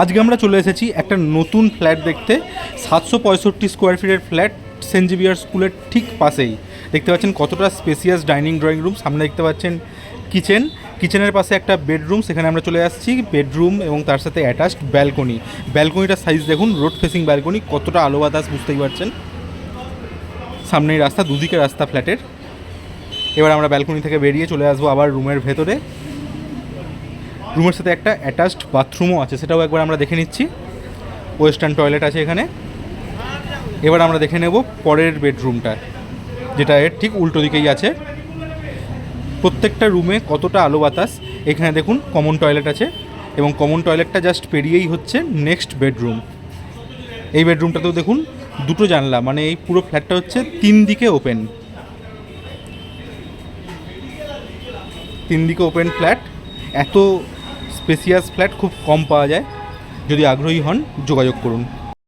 আজকে আমরা চলে এসেছি একটা নতুন ফ্ল্যাট দেখতে। সাতশো পঁয়ষট্টি স্কোয়ার ফিটের ফ্ল্যাট সেন্ট জেভিয়ার স্কুলের ঠিক পাশেই। দেখতে পাচ্ছেন কতটা স্পেসিয়াস ডাইনিং ড্রয়িং রুম সামনে দেখতে পাচ্ছেন কিচেন কিচেনের পাশে একটা বেডরুম সেখানে আমরা চলে আসছি বেডরুম এবং তার সাথে অ্যাটাচড ব্যালকনি ব্যালকনিটার সাইজ দেখুন রোড ফেসিং ব্যালকনি কতটা আলো বাতাস বুঝতেই পারছেন। সামনেই রাস্তা, দুদিকে রাস্তা ফ্ল্যাটের এবার আমরা ব্যালকনি থেকে বেরিয়ে চলে আসব আবার রুমের ভেতরে। রুমের সাথে একটা অ্যাটাচড বাথরুমও আছে, সেটাও একবার আমরা দেখে নিচ্ছি। ওয়েস্টার্ন টয়লেট আছে এখানে। এবার আমরা দেখে নেব পরের বেডরুমটা যেটা এর ঠিক উল্টো দিকেই আছে। প্রত্যেকটা রুমে কতটা আলো বাতাস, এখানে দেখুন কমন টয়লেট আছে, এবং কমন টয়লেটটা জাস্ট পেরিয়েই হচ্ছে নেক্সট বেডরুম এই বেডরুমটাতেও দেখুন দুটো জানলা মানে এই পুরো ফ্ল্যাটটা হচ্ছে তিন দিকে ওপেন তিন দিকে ওপেন ফ্ল্যাট এত স্পেসিয়াস ফ্ল্যাট খুব কম পাওয়া যায়। যদি আগ্রহী হন যোগাযোগ করুন।